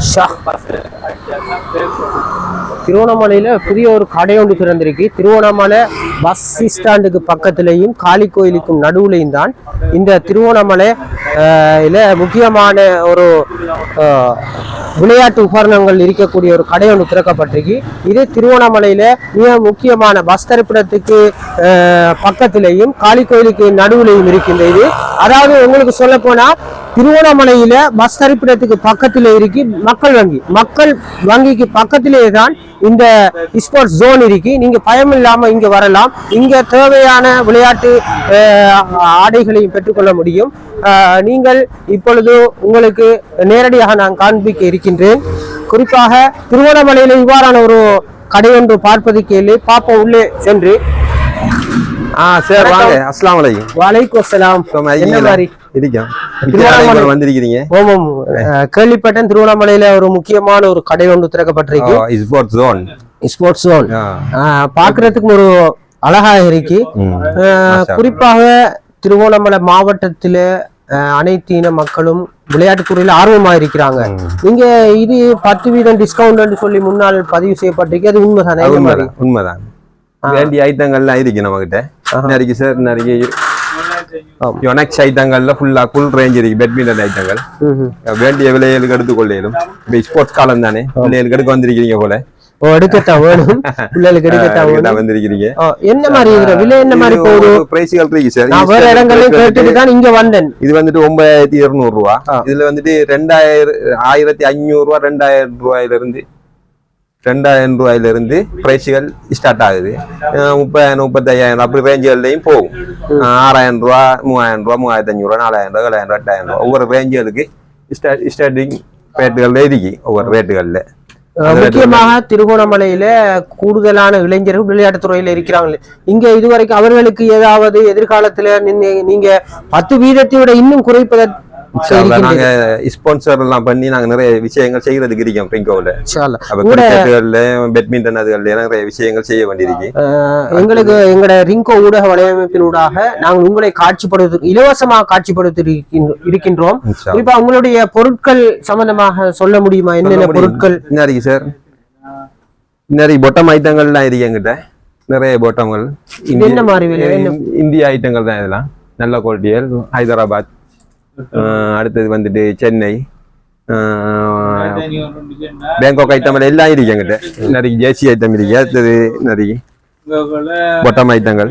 Schachbasse. திருவண்ணாமலையில் புதிய ஒரு கடை ஒன்று திறந்திருக்கு. திருவண்ணாமலை பஸ் ஸ்டாண்டுக்கு பக்கத்துலேயும் காளி கோயிலுக்கும் நடுவுலையும் தான் இந்த திருவண்ணாமலை ஆஹ், முக்கியமான ஒரு விளையாட்டு உபகரணங்கள் இருக்கக்கூடிய ஒரு கடை ஒன்று திறக்கப்பட்டிருக்கு. இது திருவண்ணாமலையில் மிக முக்கியமான பஸ் தரிப்பிடத்துக்கு ஆஹ், காளி கோயிலுக்கு நடுவுலையும் இருக்கின்ற இது. அதாவது உங்களுக்கு சொல்ல போனா பஸ் தரிப்பிடத்துக்கு பக்கத்துல இருக்கு மக்கள் வங்கி. மக்கள் வங்கிக்கு பக்கத்திலே தான் இந்த ஸ்போர்ட்ஸ் ஜோன் இருக்கு. நீங்க பயம் இல்லாம இங்க வரலாம். இங்க தேவையான விளையாட்டு ஆடைகளையும் பெற்றுக்கொள்ள முடியும். நீங்கள் இப்பொழுது உங்களுக்கு நேரடியாக நான் காண்பிக்க இருக்கின்றேன். குறிப்பாக திருவண்ணாமலையில இவ்வாறான ஒரு கடை ஒன்று பார்ப்பது இல்லை பார்ப்போம் உள்ளே சென்று. ஆ சரி வாங்க. அஸ்லாம் வலைக்கும் வலைக்கும் அஸ்ஸலாம் சும்மா என்ன? மாதிரி? வந்திருக்கிறீங்க? ஓமம் கேள்விப்பட்டேன். திருவண்ணாமலையில ஒரு முக்கியமான ஒரு கடை ஒன்று திறக்கப்பட்டிருக்கு. ஸ்போர்ட்ஸ் ஜோன் ஸ்போர்ட்ஸ் ஜோன் பாக்குறதுக்கு ஒரு அழகா இருக்கு. குறிப்பாக திருவண்ணாமலை மாவட்டத்தில அனைத்து இன மக்களும் விளையாட்டுத் துறையில ஆர்வமா இருக்கிறாங்க. நீங்க இது பத்து வீதம் டிஸ்கவுண்ட் சொல்லி முன்னால் பதிவு செய்யப்பட்டிருக்கு. அது உண்மைதான்? உண்மைதான். வேண்டிய ஐட்டங்கள்லாம் இருக்கு நம்ம கிட்ட நிறைய சார் நிறைய யுனெக்ஸ் ஐட்டங்கள்ல ஃபுல்லா ஃபுல் ரேஞ்ச் இருக்கு பேட்மிண்டன் ஐட்டங்கள். வேண்டிய விலைகளுக்கு எடுத்துக்கொள்ளையிலும். இப்போ ஸ்போர்ட்ஸ் காலம் தானே பிள்ளைகளுக்கு எடுக்க வந்திருக்கிறீங்க போல. எடுக்கத்தான் வேணும். பிள்ளைகளுக்கு எடுக்கத்தான் வந்திருக்கிறீங்க. என்ன மாதிரி விலை என்ன மாதிரி போகுது? பிரைஸ்கள் இருக்கு சார் நான் வேற இடங்களையும் கேட்டுட்டு தான் இங்க வந்தேன். இது வந்துட்டு ஒன்பதாயிரத்தி இருநூறு ரூபா. இதுல வந்துட்டு ரெண்டாயிரம் ஆயிரத்தி அஞ்சூறு ரூபா ரெண்டாயிரம் ரூபாயில இருந்து ரெண்டாயிரம் ரூபாயில இருந்து பிரைஸ்கள் ஸ்டார்ட் ஆகுது முப்பதாயிரம் முப்பத்தையாயிரம் அப்படி ரேஞ்சுகள்லையும் போகும். ஆறாயிரம் ரூபா மூவாயிரம் ரூபா மூவாயிரத்தி அஞ்சூறு ரூபா நாலாயிரம் ரூபா ஏழாயிரம் ரூபா எட்டாயிரம் ரூபா. ஒவ்வொரு ரேஞ்சுகளுக்கு ஸ்டார்டிங் ரேட்டுகள்ல இருக்கு ஒவ்வொரு ரேட்டுகள்ல முக்கியமாக திருகோணமலையில கூடுதலான இளைஞர்கள் விளையாட்டுத் துறையில இருக்கிறாங்க. இங்க இதுவரைக்கும் அவர்களுக்கு ஏதாவது எதிர்காலத்துல நீங்க பத்து வீதத்தை விட இன்னும் குறைப்பதற்கு நாங்க ஸ்பான்சர் எல்லாம் பண்ணி நாங்க நிறைய விஷயங்கள் செய்யறதுக்கு இருக்கோம் கூட கிரிக்கெட்டுகள்ல பேட்மிண்டன் அதுகள்ல நிறைய விஷயங்கள் செய்ய வேண்டியிருக்கு. எங்களுக்கு எங்களோட ரிங்கோ ஊடக வலையமைப்பினூடாக நாங்கள் உங்களை காட்சிப்படுத்த இலவசமாக காட்சிப்படுத்தி இருக்கின்ற- இருக்கின்றோம் குறிப்பா உங்களுடைய பொருட்கள் சம்பந்தமாக சொல்ல முடியுமா? என்னென்ன பொருட்கள்? என்ன இருக்கு சார். நிறைய பொட்டம் ஐட்டங்கள்லாம் இருக்கு எங்கிட்ட. நிறைய பொட்டங்கள் என்ன மாதிரி இந்திய ஐட்டங்கள் தான் இதெல்லாம். நல்ல குவாலிட்டிகள் ஹைதராபாத். அடுத்தது வந்துட்டு சென்னை. பேங்காக் ஐட்டம் எல்லாம் இருக்கு எங்கிட்ட நிறைய ஜேசி ஐட்டம் இருக்கு. அடுத்தது நிறைய பொட்டம் ஐட்டங்கள்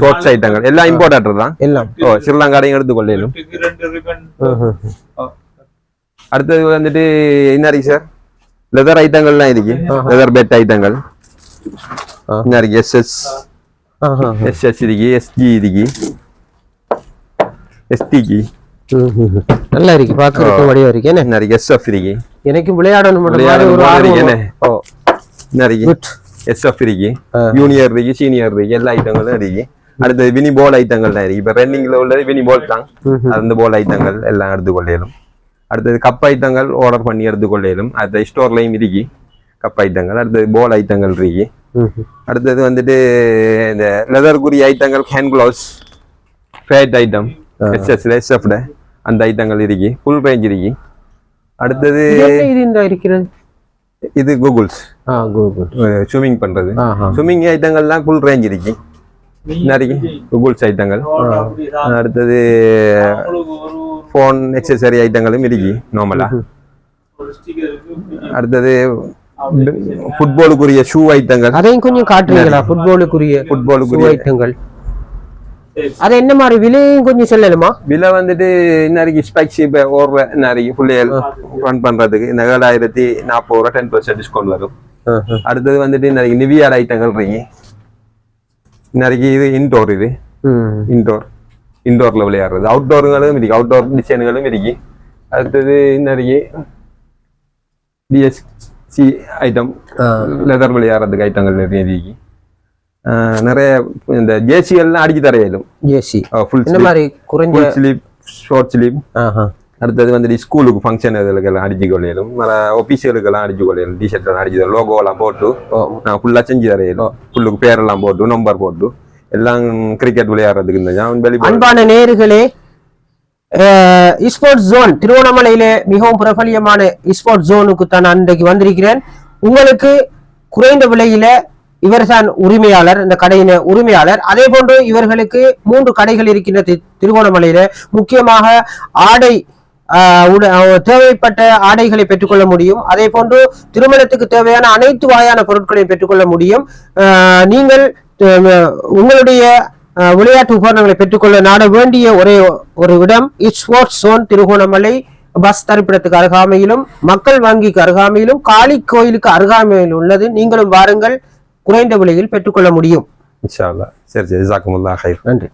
ஷோர்ட்ஸ் ஐட்டங்கள் எல்லாம் இம்போர்ட்டட் தான். எல்லாம். ஓ ஸ்ரீலங்காரையும் எடுத்துக்கொள்ளையிலும். அடுத்தது வந்துட்டு என்ன இருக்கு சார் லெதர் ஐட்டங்கள்லாம் இருக்கு. லெதர் பெட் ஐட்டங்கள். என்ன இருக்கு? எஸ்எஸ். எஸ்எஸ் இருக்கு எஸ்ஜி இருக்கு. எஸ்டிக்கு. நல்லா இருக்கு. பாக்குறதுக்கு வடிவா இருக்கு. என்ன? இருக்கு? எஸ்எஃப் இருக்கு எனக்கு விளையாடணும் ஒரு ஆர்வம் என்ன? ஓ. குட் எஸ்எஃப் இருக்கு. ஜூனியர் இருக்கு சீனியர் இருக்கு எல்லா ஐட்டங்களும் இருக்கு. அடுத்தது வினி பால் ஐட்டங்கள் தான் இருக்கு. இப்ப ரன்னிங்ல உள்ளது வினி பால் தான். அந்த பால் ஐட்டங்கள் எல்லாம் எடுத்துக்கொள்ளையிலும் அடுத்தது கப் ஐட்டங்கள் ஆர்டர் பண்ணி எடுத்துக்கொள்ளையிலும் அடுத்த ஸ்டோர்லையும் இருக்கு. கப் ஐட்டங்கள் அடுத்தது பால் ஐட்டங்கள் இருக்கு. அடுத்தது வந்துட்டு இந்த லெதர்குரிய ஐட்டங்கள் ஹேண்ட் கிளவுஸ் ஃபேட் ஐட்டம் எஸ்எஸ்ல எஸ்எஃப்ல அந்த ஐட்டங்கள் இருக்கு ஃபுல் ரேஞ்ச் இருக்கு அடுத்தது இருக்கிறது? இது கூகுள்ஸ் ஆ கூகுள் ஸ்விம்மிங் பண்றது. ஸ்விம்மிங் ஐட்டங்கள்லாம் ஃபுல் ரேஞ்ச் இருக்கு நிறைய கூகுள்ஸ் ஐட்டங்கள். அடுத்தது ஃபோன் எக்ஸசரி ஐட்டங்களும் இருக்கு. நார்மலா அடுத்தது ஃபுட்பாலுக்குரிய ஷூ ஐட்டங்கள். அதையும் கொஞ்சம் காட்டுறீங்களா? ஃபுட்பாலுக்குரிய ஃபுட்பாலுக்குரிய ஐட்டங்கள். அது என்ன மாதிரி? விலையும் கொஞ்சம் சொல்லணுமா விலை வந்துட்டு இன்னைக்கு ஸ்பைக்ஸ் இப்போ ஓடுற இன்னைக்கு பிள்ளைகள் ரன் பண்றதுக்கு. இந்த ஏழாயிரத்தி நாற்பது ரூபா டென் பர்சன்ட் டிஸ்கவுண்ட் வரும். அடுத்தது வந்துட்டு இன்னைக்கு நிவியார் ஐட்டங்கள் இருக்கு. இன்னைக்கு இது இன்டோர் இது. ம். இன்டோர் இன்டோர்ல விளையாடுறது. அவுட்டோருங்களும் இருக்கு. அவுட்டோர் டிசைன்களும் இருக்கு. அடுத்தது இன்னைக்கு டிஎஸ்சி ஐட்டம். லெதர் விளையாடுறதுக்கு ஐட்டங்கள் நிறைய இருக்கு. நிறைய இந்த ஜேசிகள்லாம் அடிச்சு தரையிலும் ஏசி ஃபுல் என்ன மாதிரி குறைஞ்ச ஸ்லீப் ஷார்ட் ஸ்லீப் ஆஹா. அடுத்தது வந்துட்டு ஸ்கூலுக்கு ஃபங்க்ஷன் இதுகளுக்கெல்லாம் அடிச்சு கொள்ளையிலும் ஒபிசியலுக்கெல்லாம் அடிச்சு கொள்ளையிலும் டிஷர்ட் எல்லாம் அடிச்சு லோகோலாம் போட்டு. நான் ஃபுல்லாக செஞ்சு தரையிலும் ஃபுல்லுக்கு பேரெல்லாம் போட்டு நம்பர் போட்டு. எல்லாம் கிரிக்கெட் விளையாடுறதுக்கு இந்த அன்பான நேயர்களே ஸ்போர்ட்ஸ் ஜோன் திருவண்ணாமலையிலே மிகவும் பிரபலியமான ஸ்போர்ட்ஸ் ஜோனுக்கு தான் நான் இன்றைக்கு வந்திருக்கிறேன். உங்களுக்கு குறைந்த விலையில இவர்தான் உரிமையாளர் இந்த கடையின் உரிமையாளர். அதே போன்று இவர்களுக்கு மூன்று கடைகள் இருக்கின்ற திருகோணமலையில முக்கியமாக ஆடை உட- தேவைப்பட்ட ஆடைகளை பெற்றுக்கொள்ள முடியும். அதே போன்று திருமணத்துக்கு தேவையான அனைத்து வகையான பொருட்களையும் பெற்றுக்கொள்ள முடியும். நீங்கள் உங்களுடைய விளையாட்டு உபகரணங்களை பெற்றுக்கொள்ள நாட வேண்டிய ஒரே ஒரு இடம் இஸ்போர்ட்ஸ் சோன் திருகோணமலை. பஸ் தரிப்பிடத்துக்கு அருகாமையிலும் மக்கள் வங்கிக்கு அருகாமையிலும் காளி கோயிலுக்கு அருகாமையில் உள்ளது. நீங்களும் வாருங்கள். குறைந்த விலையில் பெற்றுக்கொள்ள முடியும். இன்ஷா அல்லாஹ் சரி. சரி ஜாக்குமுல்லா ஹைர் நன்றி.